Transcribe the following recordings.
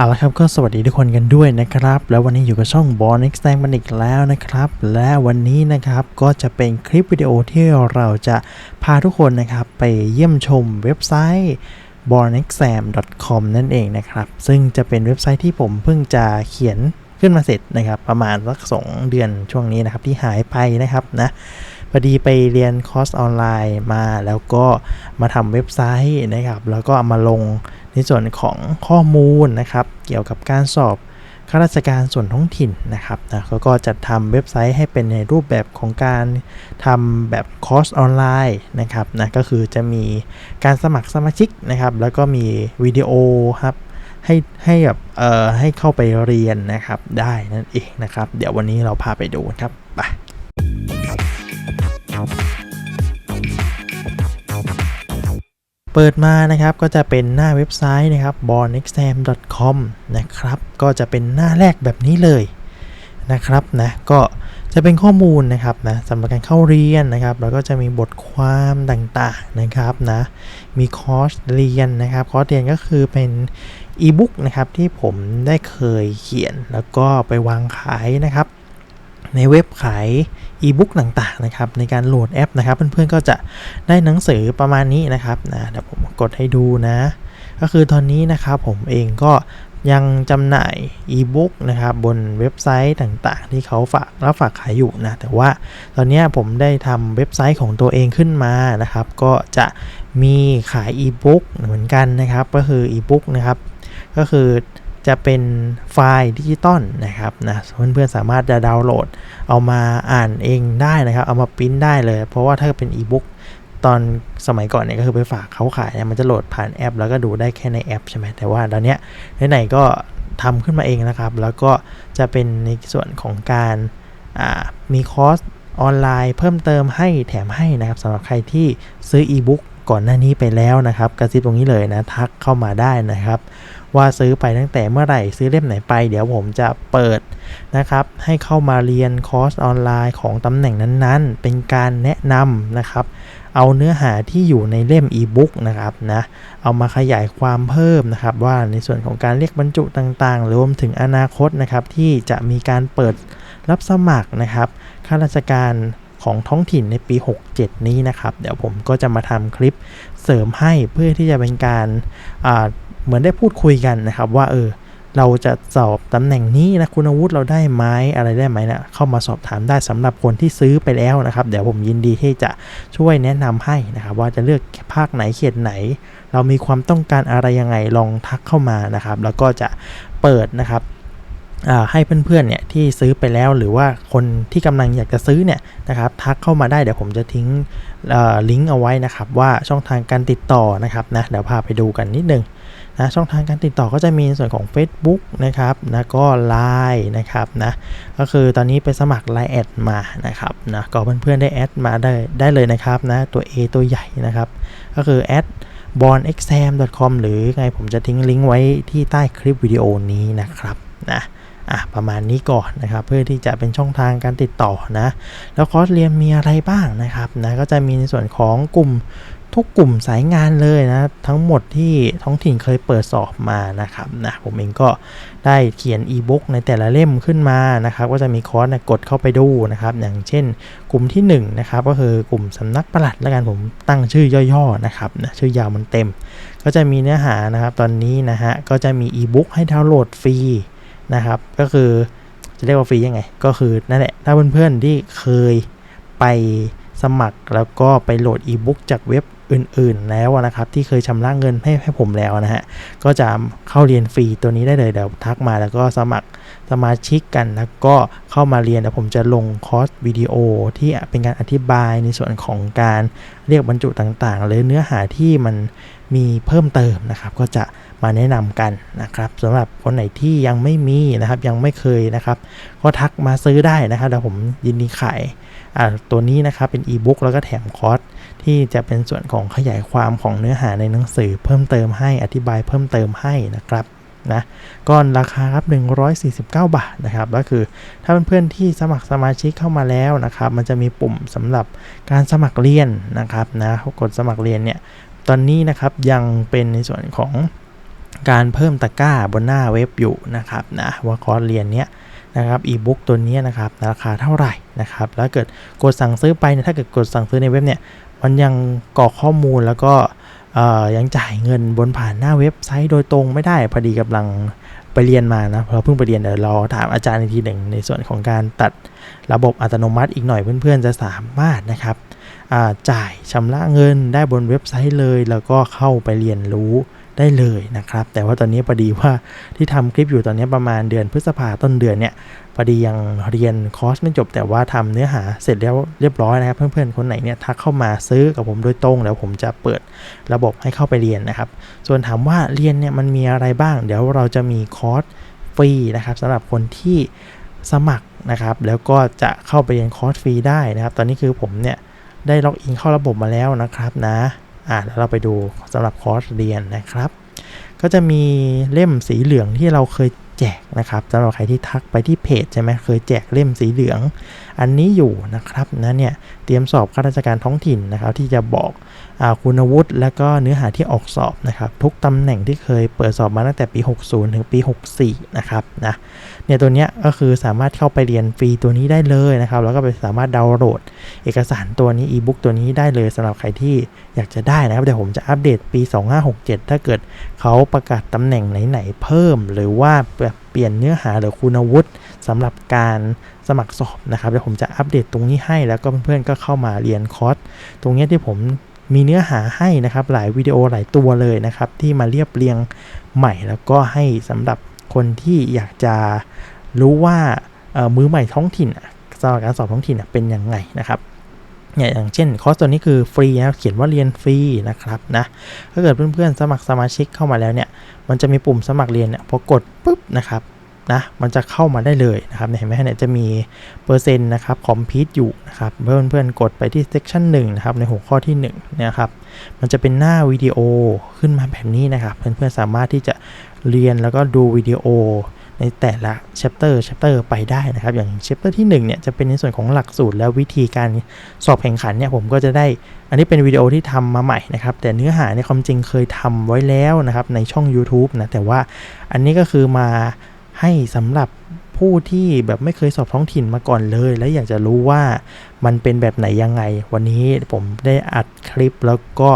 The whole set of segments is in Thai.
เอาละครับก็สวัสดีทุกคนกันด้วยนะครับ แล้ววันนี้อยู่กับช่อง b o r n e x t มันอีกแล้วนะครับ และวันนี้นะครับก็จะเป็นคลิปวิดีโอที่เราจะพาทุกคนนะครับไปเยี่ยมชมเว็บไซต์ b o r n e x a m c o m นั่นเองนะครับ ซึ่งจะเป็นเว็บไซต์ที่ผมเพิ่งจะเขียนขึ้นมาเสร็จนะครับ ประมาณสักสองเดือนช่วงนี้นะครับที่หายไปนะครับนะพอดีไปเรียนคอร์สออนไลน์มาแล้วก็มาทำเว็บไซต์นะครับ แล้วก็เอามาลง ในส่วนของข้อมูลนะครับ เกี่ยวกับการสอบข้าราชการส่วนท้องถิ่นนะครับนะแล้วก็จัดทำเว็บไซต์ให้เป็นในรูปแบบของการทำแบบคอร์สออนไลน์นะครับนะก็คือจะมีการสมัครสมาชิกนะครับ แล้วก็มีวิดีโอครับให้ให้แบบเอ่อให้เข้าไปเรียนนะครับได้นั่นเองนะครับ เดี๋ยววันนี้เราพาไปดูครับไป เปิดมานะครับก็จะเป็นหน้าเว็บไซต์นะครับ bornexam.com นะครับก็จะเป็นหน้าแรกแบบนี้เลยนะครับนะก็จะเป็นข้อมูลนะครับนะสำหรับการเข้าเรียนนะครับ แล้วก็จะมีบทความต่างๆนะครับนะมีคอร์สเรียนนะครับคอร์สเรียนก็คือเป็นอีบุ๊กนะครับที่ผมได้เคยเขียนแล้วก็ไปวางขายนะครับ ในเว็บขายอีบุ๊กต่างๆนะครับในการโหลดแอปนะครับ เพื่อนๆก็จะได้หนังสือประมาณนี้นะครับนะเดี๋ยวผมกดให้ดูนะ ก็คือตอนนี้นะครับผมเองก็ยังจำหน่ายอีบุ๊กนะครับบนเว็บไซต์ต่างๆ ที่เขาฝากรับฝากขายอยู่นะ แต่ว่าตอนนี้ผมได้ทำเว็บไซต์ของตัวเองขึ้นมานะครับ ก็จะมีขายอีบุ๊กเหมือนกันนะครับ ก็คืออีบุ๊กนะครับ ก็คือ จะเป็นไฟล์ดิจิตอลนะครับนะเพื่อนๆสามารถจะดาวน์โหลด เอามาอ่านเองได้นะครับ เอามาปริ้นได้เลย เพราะว่าถ้าเป็นอีบุ๊กตอนสมัยก่อนเนี่ยก็คือไปฝากเขาขายเนี่ยมันจะโหลดผ่านแอป แล้วก็ดูได้แค่ในแอปใช่ไหมแต่ว่าตอนเนี้ยไหนๆก็ทำขึ้นมาเองนะครับ แล้วก็จะเป็นในส่วนของการมีคอร์สออนไลน์เพิ่มเติมให้แถมให้นะครับสำหรับใครที่ซื้ออีบุ๊ก ก่อนหน้านี้ไปแล้วนะครับกระซิบตรงนี้เลยนะทักเข้ามาได้นะครับ ว่าซื้อไปตั้งแต่เมื่อไหร่ซื้อเล่มไหนไป เดี๋ยวผมจะเปิดนะครับ ให้เข้ามาเรียนคอร์สออนไลน์ของตำแหน่งนั้นๆ เป็นการแนะนำนะครับ เอาเนื้อหาที่อยู่ในเล่มอีบุ๊กนะครับนะเอามาขยายความเพิ่มนะครับ ว่าในส่วนของการเรียกบรรจุต่างๆ รวมถึงอนาคตนะครับที่จะมีการเปิดรับสมัครนะครับข้าราชการ ของท้องถิ่นในปี 67 นี้นะครับ เดี๋ยวผมก็จะมาทำคลิปเสริมให้เพื่อที่จะเป็นการเหมือนได้พูดคุยกันนะครับ ว่าเออเราจะสอบตำแหน่งนี้นะคุณอาวุฒิเราได้ไหมอะไรได้ไหมนะเข้ามาสอบถามได้สำหรับคนที่ซื้อไปแล้วนะครับ เดี๋ยวผมยินดีที่จะช่วยแนะนำให้นะครับ ว่าจะเลือกภาคไหนเขตไหน เรามีความต้องการอะไรยังไงลองทักเข้ามานะครับ แล้วก็จะเปิดนะครับ ให้เพื่อนๆเนี่ยที่ซื้อไปแล้วหรือว่าคนที่กำลังอยากจะซื้อเนี่ยนะครับทักเข้ามาได้เดี๋ยวผมจะทิ้งลิงก์เอาไว้นะครับว่าช่องทางการติดต่อนะครับนะเดี๋ยวพาไปดูกันนิดนึงนะช่องทางการติดต่อก็จะมีในส่วนของ Facebook นะครับนะก็ Line นะครับนะก็คือตอนนี้ไปสมัคร Line แอดมานะครับนะก็เพื่อนๆได้แอดมาได้ได้เลยนะครับนะตัว A ตัวใหญ่นะครับก็คือแอด b o r n e x a m c o m หรือไงผมจะทิ้งลิงก์ไว้ที่ใต้คลิปวิดีโอนี้นะครับนะ อะประมาณนี้ก่อนนะครับเพื่อที่จะเป็นช่องทางการติดต่อนะแล้วคอร์สเรียนมีอะไรบ้างนะครับนะก็จะมีในส่วนของกลุ่มทุกกลุ่มสายงานเลยนะ ทั้งหมดที่ท้องถิ่นเคยเปิดสอบมานะครับนะผมเองก็ได้เขียนอีบุ๊กในแต่ละเล่มขึ้นมานะครับ ก็จะมีคอร์สนะกดเข้าไปดูนะครับ อย่างเช่น กลุ่มที่1นนะครับก็คือกลุ่มสำนักประหลัดแล้วกันผมตั้งชื่อย่อๆนะครับนะชื่อยาวมันเต็ม ก็จะมีเนื้อหานะครับ ตอนนี้นะฮะก็จะมีอีบุ๊กให้ดาวน์โหลดฟรี นะครับ ก็คือจะเรียกว่าฟรียังไง ก็คือนั่นแหละ ถ้าเพื่อนๆที่เคยไปสมัครแล้วก็ไปโหลดอีบุ๊กจากเว็บอื่นๆ แล้วนะครับ ที่เคยชำระเงินให้ให้ผมแล้วนะฮะ ก็จะเข้าเรียนฟรีตัวนี้ได้เลยเดี๋ยวทักมาแล้วก็สมัคร สมาชิกกันแล้วก็เข้ามาเรียนแล้วผมจะลงคอร์สวิดีโอที่เป็นการอธิบายในส่วนของการเรียกบรรจุต่างๆ หรือเนื้อหาที่มันมีเพิ่มเติมนะครับก็จะมาแนะนำกันนะครับสำหรับคนไหนที่ยังไม่มีนะครับยังไม่เคยนะครับ ก็ทักมาซื้อได้นะครับเดี๋ยวผมยินดีขายตัวนี้นะครับเป็นอีบุ๊กแล้วก็แถมคอร์สที่จะเป็นส่วนของขยายความของเนื้อหาในหนังสือเพิ่มเติมให้อธิบายเพิ่มเติมให้นะครับ นะก้อนราคาครับ149 บาทนะครับก็คือถ้าเพื่อนๆที่สมัครสมาชิกเข้ามาแล้วนะครับมันจะมีปุ่มสำหรับการสมัครเรียนนะครับนะกดสมัครเรียนเนี่ยตอนนี้นะครับยังเป็นในส่วนของการเพิ่มตะกร้าบนหน้าเว็บอยู่นะครับนะว่าคอร์สเรียนเนี้ยนะครับอีบุ๊กตัวนี้นะครับราคาเท่าไหร่นะครับแล้วเกิดกดสั่งซื้อไปเนี่ยถ้าเกิดกดสั่งซื้อในเว็บเนี่ยมันยังกรอกข้อมูลแล้วก็ ยังจ่ายเงินบนผ่านหน้าเว็บไซต์โดยตรงไม่ได้พอดีกำลังไปเรียนมานะเราเพิ่งไปเรียนเดี๋ยวรอถามอาจารย์อีกทีหนึ่งในส่วนของการตัดระบบอัตโนมัติอีกหน่อยเพื่อนๆจะสามารถนะครับจ่ายชำระเงินได้บนเว็บไซต์เลย แล้วก็เข้าไปเรียนรู้ได้เลยนะครับ แต่ว่าตอนนี้พอดีว่าที่ทำคลิปอยู่ตอนนี้ประมาณเดือนพฤษภาต้นเดือนเนี่ย อดียังเรียนคอร์สไม่จบแต่ว่าทำเนื้อหาเสร็จแล้วเรียบร้อยนะครับ เพื่อนๆคนไหนเนี่ยทักเข้ามาซื้อกับผมโดยตรงแล้วผมจะเปิดระบบให้เข้าไปเรียนนะครับ ส่วนถามว่าเรียนเนี่ยมันมีอะไรบ้าง เดี๋ยวเราจะมีคอร์สฟรีนะครับสำหรับคนที่สมัครนะครับ แล้วก็จะเข้าไปเรียนคอร์สฟรีได้นะครับ ตอนนี้คือผมเนี่ยได้ล็อกอินเข้าระบบมาแล้วนะครับนะอ่าแล้วเราไปดูสำหรับคอร์สเรียนนะครับ ก็จะมีเล่มสีเหลืองที่เราเคย แจกนะครับสำหรับใครที่ทักไปที่เพจใช่ไหมเคยแจกเล่มสีเหลือง อันนี้อยู่นะครับนะเนี่ยเตรียมสอบข้าราชการท้องถิ่นนะครับที่จะบอก คุณวุฒิและก็เนื้อหาที่ออกสอบนะครับทุกตำแหน่งที่เคยเปิดสอบมาตั้งแต่ปี 60 ถึงปี 64 นะครับนะเนี่ยตัวเนี้ยก็คือสามารถเข้าไปเรียนฟรีตัวนี้ได้เลยนะครับแล้วก็ไปสามารถดาวน์โหลด เอกสารตัวนี้อีบุ๊กตัวนี้ได้เลยสำหรับใครที่อยากจะได้นะครับเดี๋ยวผมจะอัปเดตปี 2567 ถ้าเกิดเขาประกาศตำแหน่งไหนๆเพิ่ม หรือว่าเปลี่ยนเนื้อหาหรือคุณวุฒิสำหรับการสมัครสอบนะครับเดี๋ยวผมจะอัปเดตตรงนี้ให้แล้วก็เพื่อนๆก็เข้ามาเรียนคอร์สตรงนี้ที่ผม มีเนื้อหาให้นะครับหลายวิดีโอหลายตัวเลยนะครับ ที่มาเรียบเรียงใหม่ แล้วก็ให้สำหรับคนที่อยากจะรู้ว่ามือใหม่ท้องถิ่นสำหรับการสอบท้องถิ่นเป็นยังไงนะครับเนี่ยอย่างเช่นคอร์สตัวนี้คือฟรีนะเขียนว่าเรียนฟรีนะครับนะถ้าเกิดเพื่อนๆสมัครสมาชิกเข้ามาแล้วเนี่ย มันจะมีปุ่มสมัครเรียนเนี่ยพอกดปุ๊บนะครับ นะมันจะเข้ามาได้เลยนะครับเห็นไหมเนี่ยจะมีเปอร์เซ็นต์นะครับคอมพิวต์อยู่นะครับเพื่อนเพื่อนกดไปที่เซกชัน1นะครับในหัวข้อที่1เนี่ยครับมันจะเป็นหน้าวิดีโอขึ้นมาแบบนี้นะครับเพื่อนเพื่อนสามารถที่จะเรียนแล้วก็ดูวิดีโอในแต่ละ chapter chapter ไปได้นะครับ อย่าง chapter ที่1เนี่ยจะเป็นในส่วนของหลักสูตรและวิธีการสอบแข่งขันเนี่ยผมก็จะได้ อันนี้เป็นวิดีโอที่ทำมาใหม่นะครับ แต่เนื้อหาในความจริงเคยทำไว้แล้วนะครับในช่อง YouTube นะแต่ว่าอันนี้ก็คือมา ให้สำหรับผู้ที่แบบไม่เคยสอบท้องถิ่นมาก่อนเลย และอยากจะรู้ว่ามันเป็นแบบไหนยังไง วันนี้ผมได้อัดคลิปแล้วก็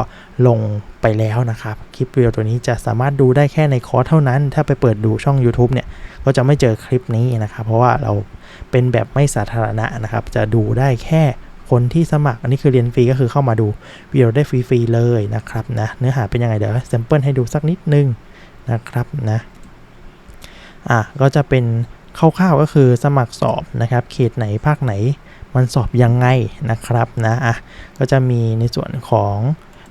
ลงไปแล้วนะครับ คลิปวิดีโอตัวนี้จะสามารถดูได้แค่ในคอร์สเท่านั้น ถ้าไปเปิดดูช่อง YouTube เนี่ย ก็จะไม่เจอคลิปนี้นะครับ เพราะว่าเราเป็นแบบไม่สาธารณะนะครับ จะดูได้แค่คนที่สมัคร อันนี้คือเรียนฟรีก็คือเข้ามาดูวิดีโอได้ฟรีๆเลยนะครับนะ เนื้อหาเป็นยังไงเดี๋ยวแซมเปิลให้ดูสักนิดนึงนะครับนะ อะก็จะเป็นคร่าวๆก็คือสมัครสอบนะครับ เขตไหนภาคไหนมันสอบยังไงนะครับนะอะก็จะมีในส่วนของ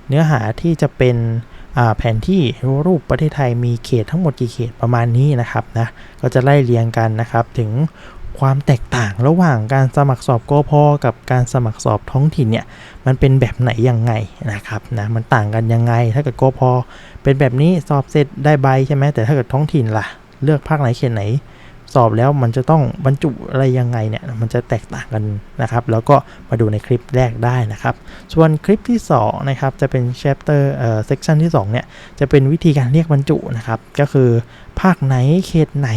เนื้อหาที่จะเป็นแผนที่รูปประเทศไทยมีเขตทั้งหมดกี่เขตประมาณนี้นะครับนะก็จะไล่เรียงกันนะครับถึงความแตกต่างระหว่างการสมัครสอบกพกับการสมัครสอบท้องถิ่นเนี่ยมันเป็นแบบไหนยังไงนะครับนะมันต่างกันยังไง ถ้าเกิดกพเป็นแบบนี้สอบเสร็จได้ใบใช่ไหมแต่ถ้าเกิดท้องถิ่นล่ะ เลือกภาคไหนเขตไหน สอบแล้วมันจะต้องบรรจุอะไรยังไงเนี่ยมันจะแตกต่างกันนะครับ แล้วก็มาดูในคลิปแรกได้นะครับ ส่วนคลิปที่2นะครับจะเป็น chapter เอ่อ section ที่2เนี่ยจะเป็นวิธีการเรียกบรรจุนะครับ ก็คือภาคไหนเขตไหน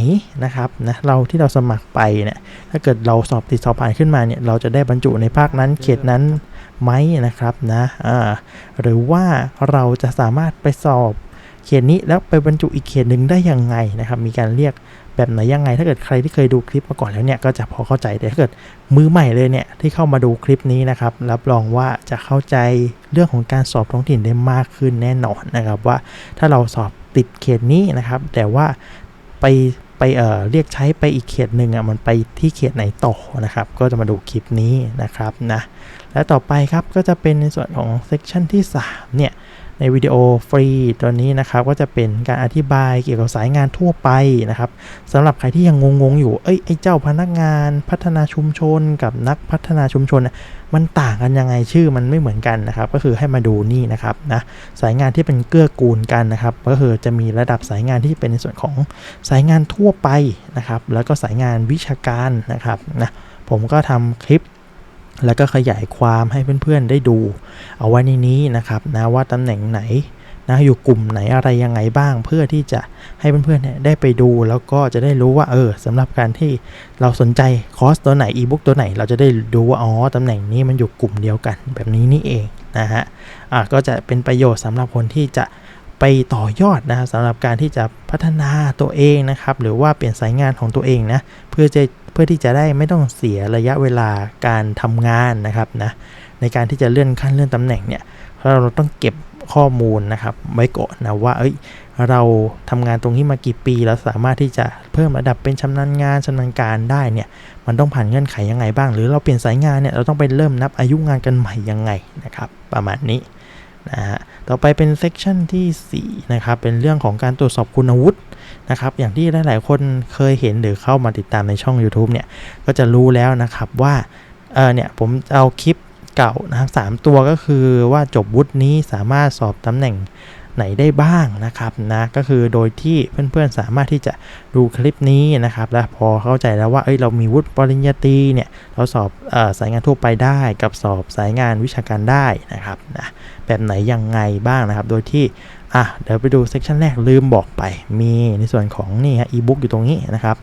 นะครับนะเราที่เราสมัครไปเนี่ยถ้าเกิดเราสอบติดสอบผ่านขึ้นมาเนี่ยเราจะได้บรรจุในภาคนั้นเขตนั้นไหมนะครับนะอ่าหรือว่าเราจะสามารถไปสอบ เขตนี้แล้วไปบรรจุอีกเขตหนึ่งได้ยังไงนะครับ มีการเรียกแบบไหนยังไง ถ้าเกิดใครที่เคยดูคลิปมาก่อนแล้วเนี่ยก็จะพอเข้าใจแต่ถ้าเกิดมือใหม่เลยเนี่ยที่เข้ามาดูคลิปนี้นะครับรับรองว่าจะเข้าใจเรื่องของการสอบท้องถิ่นได้มากขึ้นแน่นอนนะครับว่าถ้าเราสอบติดเขตนี้นะครับ แต่ว่าไปไปเอ่อเรียกใช้ไปอีกเขตหนึ่งอะมันไปที่เขตไหนต่อนะครับ ก็จะมาดูคลิปนี้นะครับนะและต่อไปครับก็จะเป็นในส่วนของเซกชันที่3เนี่ย ในวิดีโอฟรีตัวนี้นะครับก็จะเป็นการอธิบายเกี่ยวกับสายงานทั่วไปนะครับสำหรับใครที่ยังงงๆอยู่เอ้ยไอ้เจ้าพนักงานพัฒนาชุมชน กับนักพัฒนาชุมชน มันต่างกันยังไงชื่อมันไม่เหมือนกันนะครับก็คือให้มาดูนี่นะครับนะสายงานที่เป็นเกื้อกูลกันนะครับก็คือจะมีระดับสายงานที่เป็นในส่วนของสายงานทั่วไปนะครับแล้วก็สายงานวิชาการนะครับนะผมก็ทำคลิป แล้วก็ขยายความให้เพื่อนๆได้ดู เอาไว้ในนี้นะครับนะว่าตำแหน่งไหนนะอยู่กลุ่มไหนอะไรยังไงบ้าง เพื่อที่จะให้เพื่อนๆเนี่ยได้ไปดู แล้วก็จะได้รู้ว่าเออสำหรับการที่เราสนใจคอร์สตัวไหนอีบุ๊กตัวไหน เราจะได้ดูว่าอ๋อตำแหน่งนี้มันอยู่กลุ่มเดียวกัน แบบนี้นี่เองนะฮะอะก็จะเป็นประโยชน์สำหรับคนที่จะไปต่อยอดนะครับสำหรับการที่จะพัฒนาตัวเองนะครับ หรือว่าเปลี่ยนสายงานของตัวเองนะเพื่อจะ พื่อที่จะได้ไม่ต้องเสียระยะเวลาการทำงานนะครับนะในการที่จะเลื่อนขั้นเลื่อนตำแหน่งเนี่ยเพราะเราต้องเก็บข้อมูลนะครับไว้ก่อนนะว่าเอ้ยเราทำงานตรงนี้มากี่ปี แล้วสามารถที่จะเพิ่มระดับเป็นชำนาญงานชำนาญการได้เนี่ยมันต้องผ่านเงื่อนไขยังไงบ้าง หรือเราเปลี่ยนสายงานเนี่ยเราต้องไปเริ่มนับอายุงานกันใหม่ยังไงนะครับประมาณนี้นะฮะต่อไปเป็นเซกชันที่4นะครับเป็นเรื่องของการตรวจสอบคุณวุฒิ นะครับอย่างที่หลาย ๆ คนเคยเห็นหรือเข้ามาติดตามในช่อง YouTube เนี่ยก็จะรู้แล้วนะครับว่าเออเนี่ยผมเอาคลิปเก่านะครับสตัวก็คือว่าจบวุฒินี้สามารถสอบตำแหน่งไหนได้บ้างนะครับนะก็คือโดยที่เพื่อนๆสามารถที่จะดูคลิปนี้นะครับแล้วพอเข้าใจแล้วว่าเอ้ยเรามีวุฒิปริญญาตรีเนี่ยเราสอบอสายงานทั่วไปได้ กับสอบสายงานวิชาการได้นะครับนะแบบไหนยังไงบ้างนะครับ โดยที่ อะเดี๋ยวไปดูเซกชันแรกลืมบอกไป มีในส่วนของนี่ฮะอีบุ๊กอยู่ตรงนี้นะครับ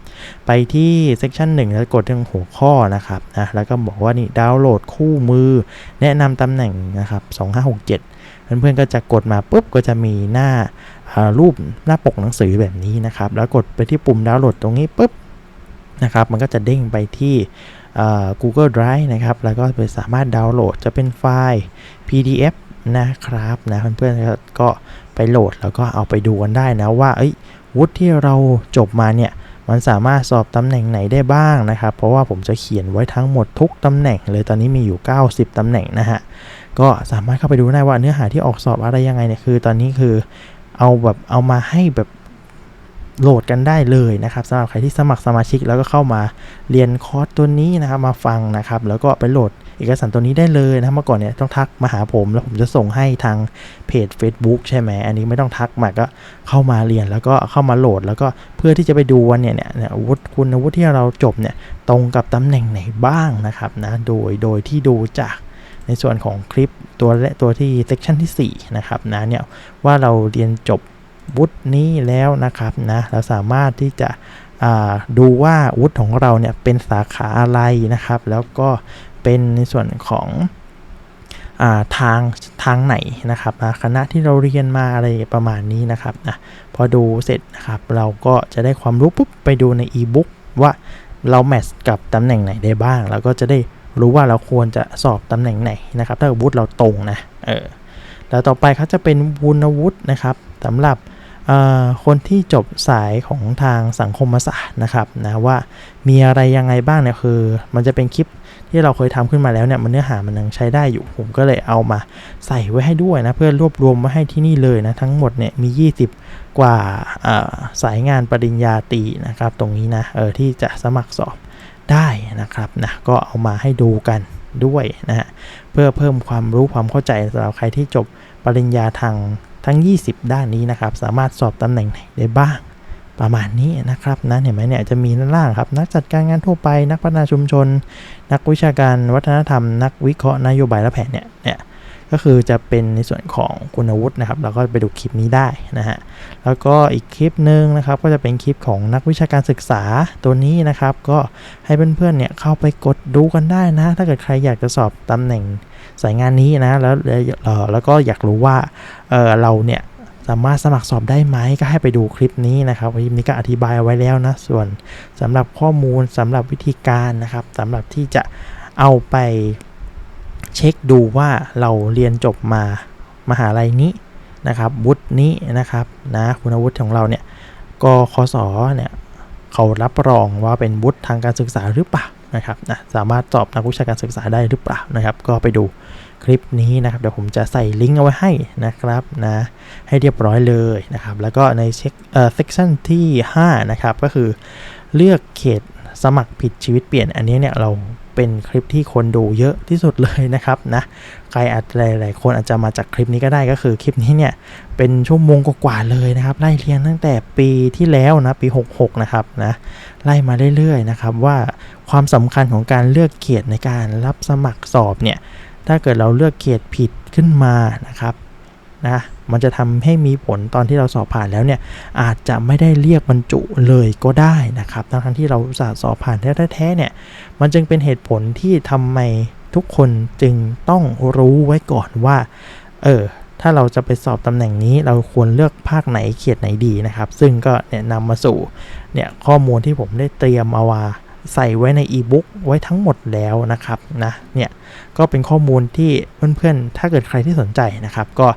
ไปที่เซกชัน1แล้วกดเรื่องหัวข้อนะครับนะแล้วก็บอกว่านี่ดาวน์โหลดคู่มือ แนะนำตำแหน่งนะครับ2567 เพื่อนๆก็จะกดมาปุ๊บก็จะมีหน้ารูปหน้าปกหนังสือแบบนี้นะครับ แล้วกดไปที่ปุ่มดาวน์โหลดตรงนี้ปุ๊บนะครับมันก็จะเด้งไปที่ Google Drive นะครับ แล้วก็ไปสามารถดาวน์โหลดจะเป็นไฟล์ PDF นะครับนะเพื่อนๆก็ ไปโหลดแล้วก็เอาไปดูกันได้นะว่าวุฒิที่เราจบมาเนี่ยมันสามารถสอบตำแหน่งไหนได้บ้างนะครับ เพราะว่าผมจะเขียนไว้ทั้งหมดทุกตำแหน่งเลยตอนนี้มีอยู่ 90 ตำแหน่งนะฮะก็สามารถเข้าไปดูได้ว่าเนื้อหาที่ออกสอบอะไรยังไงเนี่ยคือ ตอนนี้คือเอาแบบเอามาให้แบบโหลดกันได้เลยนะครับสำหรับใครที่สมัครสมาชิกแล้วก็เข้ามาเรียนคอร์สตัวนี้นะครับมาฟังนะครับ แล้วก็ไปโหลด เอกสารตัวนี้ได้เลยนะเมื่อก่อนเนี่ยต้องทักมาหาผมแล้วผมจะส่งให้ทางเพจ Facebook ใช่ไหมอันนี้ไม่ต้องทักมาก็เข้ามาเรียนแล้วก็เข้ามาโหลด แล้วก็เพื่อที่จะไปดูวันเนี่ยเนี่ยวุฒิคุณวุฒิที่เราจบเนี่ยตรงกับตำแหน่งไหนบ้างนะครับนะโดยโดยที่ดูจากในส่วนของคลิปตัวและตัวที่เซกชันที่4นะครับนะเนี่ยว่าเราเรียนจบวุฒินี้แล้วนะครับนะเราสามารถที่จะดูว่าวุฒิของเราเนี่ยเป็นสาขาอะไรนะครับ แล้วก็ เป็นในส่วนของอทางทางไหนนะครับคณะที่เราเรียนมาอะไรประมาณนี้นะครับนะพอดูเสร็จนะครับเราก็จะได้ความรู้ปุ๊บไปดูในอีบุ๊กว่าเราแมทช์กับตำแหน่งไหนได้บ้างแล้วก็จะได้รู้ว่าเราควรจะสอบตำแหน่งไหนนะครับ ถ้าวุฒิเราตรงนะเออแล้วต่อไปเขาจะเป็นวุฒิวุฒินะครับสำหรับ คนที่จบสายของทางสังคมศาสตร์นะครับนะว่ามีอะไรยังไงบ้างเนี่ยคือ มันจะเป็นคลิปที่เราเคยทำขึ้นมาแล้วเนี่ยมันเนื้อหามันยังใช้ได้อยู่ ผมก็เลยเอามาใส่ไว้ให้ด้วยนะเพื่อรวบรวมมาให้ที่นี่เลยนะทั้งหมดเนี่ยมี 20 กว่าสายงานปริญญาตรีนะครับ ตรงนี้นะเออที่จะสมัครสอบได้นะครับนะก็เอามาให้ดูกันด้วยนะฮะเพื่อเพิ่มความรู้ความเข้าใจสำหรับใครที่จบปริญญาทาง ทั้ง 20 ด้านนี้นะครับ สามารถสอบตำแหน่งไหนได้บ้างประมาณนี้นะครับนะเห็นไหมเนี่ยจะมีด้านล่างครับ นักจัดการงานทั่วไป นักพัฒนาชุมชน นักวิชาการวัฒนธรรม นักวิเคราะห์นโยบายและแผนเนี่ยเนี่ย ก็คือจะเป็นในส่วนของคุณวุฒินะครับ เราก็ไปดูคลิปนี้ได้นะฮะ แล้วก็อีกคลิปหนึ่งนะครับ ก็จะเป็นคลิปของนักวิชาการศึกษาตัวนี้นะครับ ก็ให้เพื่อนๆเนี่ยเข้าไปกดดูกันได้นะ ถ้าเกิดใครอยากจะสอบตำแหน่งสายงานนี้นะ แล้วแล้วก็อยากรู้ว่าเออเราเนี่ยสามารถสมัครสอบได้ไหมก็ให้ไปดูคลิปนี้นะครับคลิปนี้ก็อธิบายไว้แล้วนะ ส่วนสำหรับข้อมูลสำหรับวิธีการนะครับสำหรับที่จะเอาไป เช็คดูว่าเราเรียนจบมามหาลัยนี้นะครับวุฒินี้นะครับนะคุณวุฒิของเราเนี่ยกคสเนี่ยเขารับรองว่าเป็นวุฒิทางการศึกษาหรือเปล่านะครับนะสามารถสอบนักวิชาการศึกษาได้หรือเปล่านะครับ ก็ไปดูคลิปนี้นะครับเดี๋ยวผมจะใส่ลิงก์เอาไว้ให้นะครับนะให้เรียบร้อยเลยนะครับแล้วก็ในเช็คเอ่อเซกชันที่5นะครับก็คือเลือกเขตสมัครผิดชีวิตเปลี่ยนอันนี้เนี่ยเรา เป็นคลิปที่คนดูเยอะที่สุดเลยนะครับนะใครอาจหลายๆคนอาจจะมาจากคลิปนี้ก็ได้ก็คือคลิปนี้เนี่ยเป็นชั่วโมงกว่าๆเลยนะครับไล่เรียงตั้งแต่ปีที่แล้วนะปี 66 นะครับนะไล่มาเรื่อยๆนะครับว่าความสำคัญของการเลือกเขตในการรับสมัครสอบเนี่ยถ้าเกิดเราเลือกเขตผิดขึ้นมานะครับนะ มันจะทำให้มีผลตอนที่เราสอบผ่านแล้วเนี่ยอาจจะไม่ได้เรียกบรรจุเลยก็ได้นะครับทั้งที่เราสาสอบผ่านแท้ๆเนี่ยมันจึงเป็นเหตุผลที่ทำไมทุกคนจึงต้องรู้ไว้ก่อนว่าเออถ้าเราจะไปสอบตำแหน่งนี้เราควรเลือกภาคไหนเขียดไหนดีนะครับ ซึ่งก็เนี่ยนำมาสู่เนี่ยข้อมูลที่ผมได้เตรียมเอาว่าใส่ไว้ในอีบุ๊กไว้ทั้งหมดแล้วนะครับนะเนี่ยก็เป็นข้อมูลที่เพื่อนๆ ถ้าเกิดใครที่สนใจนะครับ ก็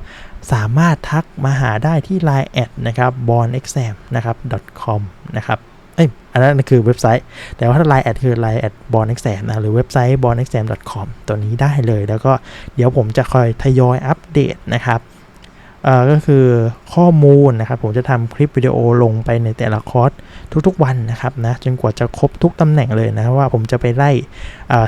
สามารถทักมาหาได้ที่ Line แอดนะครับ bornexam นะครับ .com นะครับเอ้ยอันนั้นคือเว็บไซต์ แต่ว่าถ้า Line แอดคือ Line แอด bornexam นะหรือเว็บไซต์ bornexam.com ตัวนี้ได้เลย แล้วก็เดี๋ยวผมจะคอยทยอยอัปเดตนะครับ ก็คือข้อมูลนะครับ ผมจะทำคลิปวิดีโอลงไปในแต่ละคอร์สทุกๆวันนะครับนะจนกว่าจะครบทุกตำแหน่งเลยนะว่าผมจะไปไล่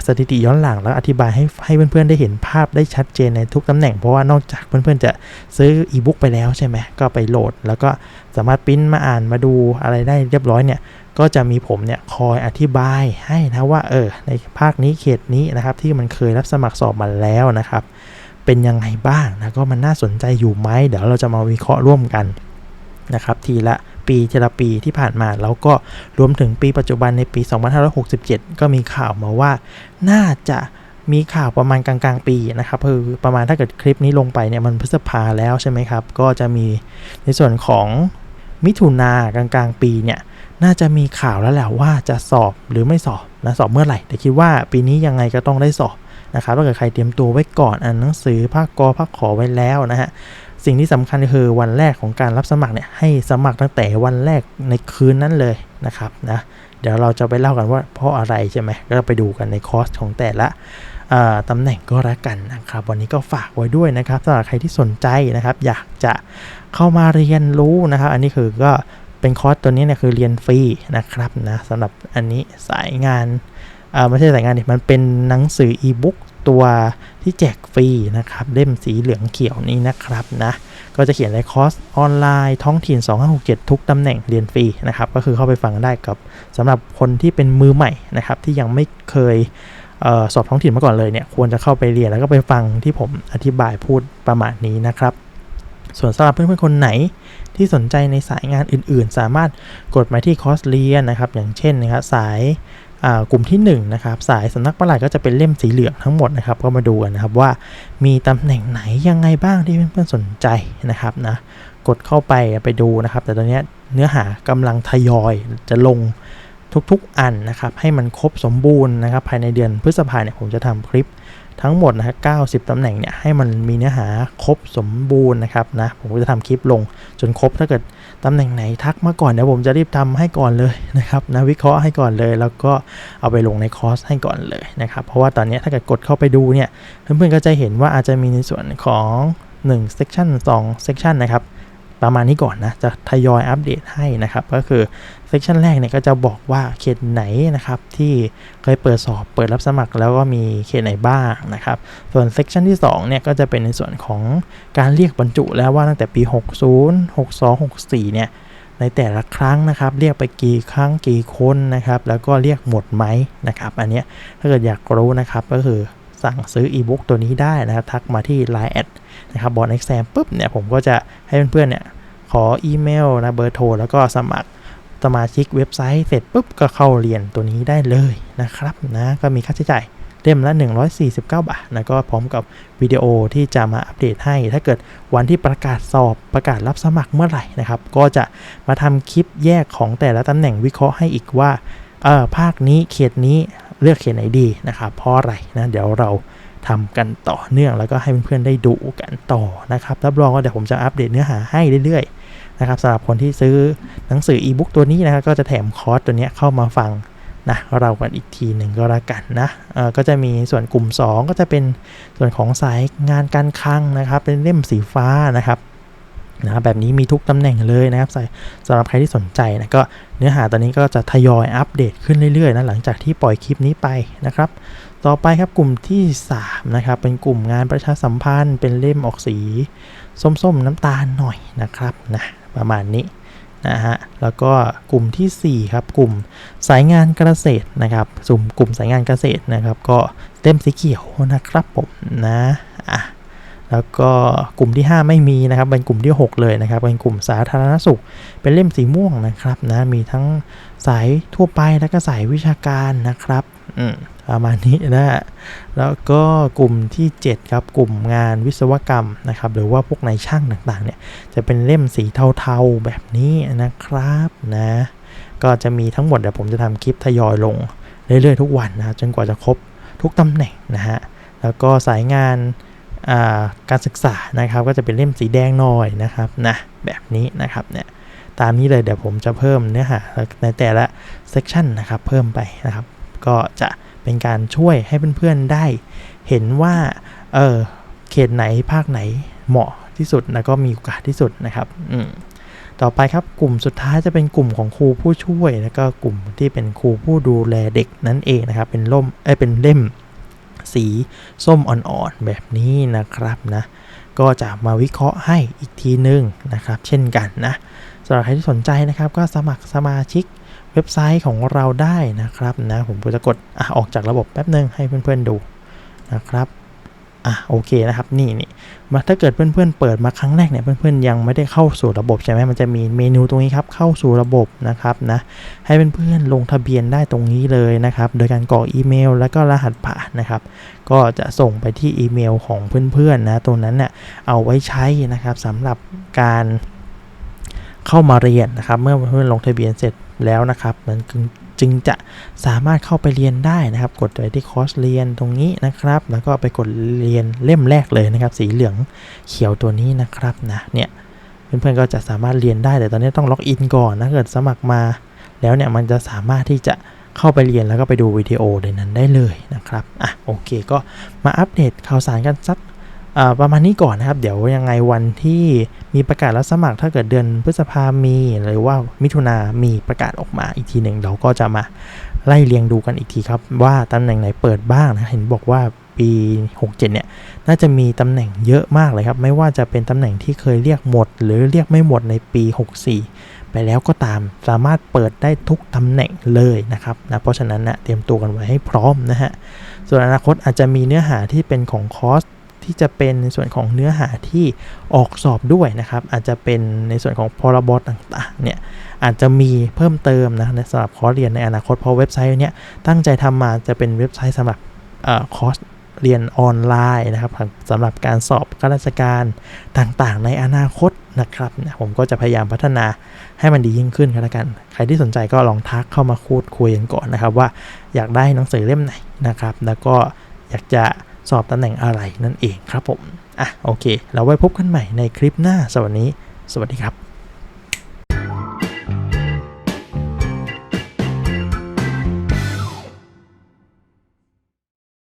สถิติย้อนหลังแล้วอธิบายให้ให้เพื่อนๆได้เห็นภาพได้ชัดเจนในทุกตำแหน่ง เพราะว่านอกจากเพื่อนๆจะซื้ออีบุ๊กไปแล้วใช่ไหมก็ไปโหลด แล้วก็สามารถปริ้นมาอ่านมาดูอะไรได้เรียบร้อยเนี่ยก็จะมีผมเนี่ยคอยอธิบายให้นะว่าเออในภาคนี้เขตนี้นะครับที่มันเคยรับสมัครสอบมาแล้วนะครับ เป็นยังไงบ้างนะก็มันน่าสนใจอยู่ไหมเดี๋ยวเราจะมาวิเคราะห์ร่วมกันนะครับทีละปีทีละปีที่ผ่านมา แล้วก็รวมถึงปีปัจจุบันในปี 2567 ก็มีข่าวมาว่าน่าจะมีข่าวประมาณกลางๆ ปีนะครับคือประมาณถ้าเกิดคลิปนี้ลงไปเนี่ยมันพฤษภาแล้วใช่ไหมครับ ก็จะมีในส่วนของมิถุนากลางๆ ปีเนี่ยน่าจะมีข่าวแล้วแหละว่าจะสอบหรือไม่สอบนะสอบเมื่อไหร่แต่คิดว่าปีนี้ยังไงก็ต้องได้สอบ นะครับถ้าเกิดใครเตรียมตัวไว้ก่อนอ่านหนังสือภาคกอภาคขอไว้แล้วนะฮะสิ่งที่สำคัญคือวันแรกของการรับสมัครเนี่ยให้สมัครตั้งแต่วันแรกในคืนนั้นเลยนะครับนะเดี๋ยวเราจะไปเล่ากันว่าเพราะอะไรใช่ไหมก็ไปดูกันในคอร์สของแต่ละตำแหน่งก็แล้วกันนะครับ วันนี้ก็ฝากไว้ด้วยนะครับสำหรับใครที่สนใจนะครับ อยากจะเข้ามาเรียนรู้นะครับ อันนี้คือก็เป็นคอร์สตัวนี้เนี่ยคือเรียนฟรีนะครับนะสำหรับอันนี้สายงาน ไม่ใช่สายงานดิมันเป็นหนังสืออีบุ๊กตัวที่แจกฟรีนะครับ เล่มสีเหลืองเขียวนี้นะครับนะก็จะเขียนในคอร์สออนไลน์ท้องถิ่น 2567 ทุกตำแหน่งเรียนฟรีนะครับ ก็คือเข้าไปฟังได้กับสำหรับคนที่เป็นมือใหม่นะครับ ที่ยังไม่เคยออสอบท้องถิ่นมาก่อนเลยเนี่ย ควรจะเข้าไปเรียนแล้วก็ไปฟังที่ผมอธิบายพูดประมาณนี้นะครับ ส่วนสำหรับเพื่อนๆคนไหนที่สนใจในสายงานอื่นๆ สามารถกดมาที่คอร์สเรียนนะครับ อย่างเช่นนะครับสาย กลุ่มที่1นะครับสายสำนักประหลัดก็จะเป็นเล่มสีเหลืองทั้งหมดนะครับก็มาดูกันนะครับว่ามีตำแหน่งไหนยังไงบ้างที่เพื่อนๆสนใจนะครับนะกดเข้าไปไปดูนะครับ แต่ตอนนี้เนื้อหากำลังทยอยจะลงทุกๆอันนะครับให้มันครบสมบูรณ์นะครับภายในเดือนพฤษภาเนี่ยผมจะทำคลิป ทั้งหมดนะฮะ90 ตำแหน่งเนี่ยให้มันมีเนื้อหาครบสมบูรณ์นะครับนะผมก็จะทำคลิปลงจนครบถ้าเกิดตำแหน่งไหนทักมาก่อนเดี๋ยวผมจะรีบทำให้ก่อนเลยนะครับนะวิเคราะห์ให้ก่อนเลย แล้วก็เอาไปลงในคอร์สให้ก่อนเลยนะครับเพราะว่าตอนนี้ถ้าเกิดกดเข้าไปดูเนี่ยเพื่อนๆก็จะเห็นว่าอาจจะมีในส่วนของ1 section 2 section นะครับ ประมาณนี้ก่อนนะ จะทยอยอัปเดตให้นะครับ ก็คือเซสชันแรกเนี่ยก็จะบอกว่าเขตไหนนะครับที่เคยเปิดสอบเปิดรับสมัครแล้วก็มีเขตไหนบ้างนะครับ ส่วนเซสชันที่2เนี่ยก็จะเป็นในส่วนของการเรียกบรรจุแล้วว่าตั้งแต่ปี 60 62 64 เนี่ยในแต่ละครั้งนะครับเรียกไปกี่ครั้งกี่คนนะครับแล้วก็เรียกหมดไหมนะครับ อันนี้ถ้าเกิดอยากรู้นะครับก็คือ สั่งซื้ออีบุ๊กตัวนี้ได้นะครับ ทักมาที่ Line แอดนะครับบอร์ดเอ็กซมปุ๊บเนี่ยผมก็จะให้เพื่อนๆเนี่ยขออีเมลนะเบอร์โทร แล้วก็สมัครสมาชิกเว็บไซต์เสร็จปุ๊บก็เข้าเรียนตัวนี้ได้เลยนะครับนะก็มีค่าใช้จ่ายเล่มละ 149 บาทนะก็พร้อมกับวิดีโอที่จะมาอัปเดตให้ ถ้าเกิดวันที่ประกาศสอบประกาศรับสมัครเมื่อไหร่นะครับ ก็จะมาทำคลิปแยกของแต่ละตำแหน่งวิเคราะห์ให้อีกว่าเออภาคนี้เขตนี้ เลือกเขตไหนดีนะครับเพราะอะไรนะเดี๋ยวเราทำกันต่อเนื่องแล้วก็ให้เพื่อนๆได้ดูกันต่อนะครับรับรองว่าเดี๋ยวผมจะอัปเดตเนื้อหาให้เรื่อยๆนะครับสำหรับคนที่ซื้อหนังสืออีบุ๊กตัวนี้นะครับก็จะแถมคอร์สตัวนี้เข้ามาฟังนะเรากันอีกทีหนึ่งก็แล้วกันนะเออก็จะมีส่วนกลุ่ม 2 ก็จะเป็นส่วนของสายงานการคลังนะครับเป็นเล่มสีฟ้านะครับ นะแบบนี้มีทุกตำแหน่งเลยนะครับสำหรับใครที่สนใจนะก็เนื้อหาตอนนี้ก็จะทยอยอัปเดตขึ้นเรื่อยๆนะหลังจากที่ปล่อยคลิปนี้ไปนะครับ ต่อไปครับกลุ่มที่3นะครับเป็นกลุ่มงานประชาสัมพันธ์ เป็นเล่มออกสี ส้มๆน้ำตาลหน่อยนะครับนะประมาณนี้นะฮะแล้วก็กลุ่มที่ 4 ครับ กลุ่มสายงานเกษตรนะครับสุ่มกลุ่มสายงานเกษตรนะครับ ก็เต็มสีเขียวนะครับผมนะอะ แล้วก็กลุ่มที่ 5 ไม่มีนะครับ เป็นกลุ่มที่ 6 เลยนะครับ เป็นกลุ่มสาธารณสุข เป็นเล่มสีม่วงนะครับนะ มีทั้งสายทั่วไปแล้วก็สายวิชาการนะครับประมาณนี้นะฮะแล้วก็กลุ่มที่ 7 ครับ กลุ่มงานวิศวกรรมนะครับ หรือว่าพวกนายช่างต่างๆ เนี่ย จะเป็นเล่มสีเทาๆแบบนี้นะครับนะ ก็จะมีทั้งหมดเดี๋ยวผมจะทำคลิปทยอยลงเรื่อยๆทุกวันนะจนกว่าจะครบทุกตำแหน่งนะฮะ แล้วก็สายงาน การศึกษานะครับก็จะเป็นเล่มสีแดงหน่อยนะครับนะแบบนี้นะครับเนี่ยตามนี้เลยเดี๋ยวผมจะเพิ่มเนื้อหาในแต่ละเซกชันนะครับเพิ่มไปนะครับ ก็จะเป็นการช่วยให้เพื่อนๆได้ เห็นว่าเออเขตไหนภาคไหนเหมาะที่สุดแล้วก็มีโอกาสที่สุดนะครับอืมต่อไปครับกลุ่มสุดท้ายจะเป็นกลุ่มของครูผู้ช่วย แล้วก็กลุ่มที่เป็นครูผู้ดูแลเด็กนั่นเองนะครับเป็นล่มเอ้เป็นเล่ม สีส้มอ่อนๆแบบนี้นะครับนะก็จะมาวิเคราะห์ให้อีกทีนึงนะครับ เช่นกันนะสำหรับใครที่สนใจนะครับ ก็สมัครสมาชิกเว็บไซต์ของเราได้นะครับนะผมจะกดอออกจากระบบแป๊บนึงให้เพื่อนๆดูนะครับ อะโอเคนะครับนี่นี่มาถ้าเกิดเพื่อนๆเปิดมาครั้งแรกเนี่ยเพื่อนๆยังไม่ได้เข้าสู่ระบบใช่ไหมมันจะมีเมนูตรงนี้ครับเข้าสู่ระบบนะครับนะให้เพื่อนๆลงทะเบียนได้ตรงนี้เลยนะครับโดยการกรอกอีเมล แล้วก็รหัสผ่านนะครับก็จะส่งไปที่อีเมลของเพื่อนๆนะตรงนั้นเนะ่ยเอาไว้ใช้นะครับสำหรับการเข้ามาเรียนนะครับเมื่อเพื่อนลงทะเบียนเสร็จแล้วนะครับมัน จึงจะสามารถเข้าไปเรียนได้นะครับ กดไปที่คอร์สเรียนตรงนี้นะครับ แล้วก็ไปกดเรียนเล่มแรกเลยนะครับ สีเหลืองเขียวตัวนี้นะครับนะเนี่ยเพื่อนๆก็จะสามารถเรียนได้แต่ตอนนี้ต้องล็อกอินก่อนนะเกิดสมัครมา แล้วเนี่ยมันจะสามารถที่จะเข้าไปเรียนแล้วก็ไปดูวิดีโอในนั้นได้เลยนะครับอะโอเคก็มาอัปเดตข่าวสารกันสัก ประมาณนี้ก่อนนะครับ เดี๋ยวยังไงวันที่มีประกาศรับสมัครถ้าเกิดเดือนพฤษภามีหรือว่ามิถุนามีประกาศออกมาอีกทีหนึ่งเราก็จะมาไล่เรียงดูกันอีกทีครับ ว่าตำแหน่งไหนเปิดบ้างนะเห็นบอกว่าปี 67 เนี่ย น่าจะมีตำแหน่งเยอะมากเลยครับ ไม่ว่าจะเป็นตำแหน่งที่เคยเรียกหมด หรือเรียกไม่หมดในปี 64 ไปแล้วก็ตามสามารถเปิดได้ทุกตำแหน่งเลยนะครับนะเพราะฉะนั้นนะเตรียมตัวกันไว้ให้พร้อมนะฮะส่วนอนาคตอาจจะมีเนื้อหาที่เป็นของคอร์ส ที่จะเป็นในส่วนของเนื้อหาที่ออกสอบด้วยนะครับ อาจจะเป็นในส่วนของพรบต่างๆเนี่ยอาจจะมีเพิ่มเติมนะในสำหรับคอร์สเรียนในอนาคตเพราะเว็บไซต์เนี้ยตั้งใจทำมาจะเป็นเว็บไซต์สำหรับคอร์สเรียนออนไลน์นะครับสำหรับการสอบข้าราชการต่างๆ ในอนาคตนะครับนะผมก็จะพยายามพัฒนาให้มันดียิ่งขึ้นกันแล้วกัน ใครที่สนใจก็ลองทักเข้ามาคูดคุยกันก่อนนะครับ ว่าอยากได้หนังสือเล่มไหนนะครับ แล้วก็อยากจะ สอบตำแหน่งอะไรนั่นเองครับผม อะโอเค เราไว้พบกันใหม่ในคลิปหน้าสวัสดี สวัสดีครับ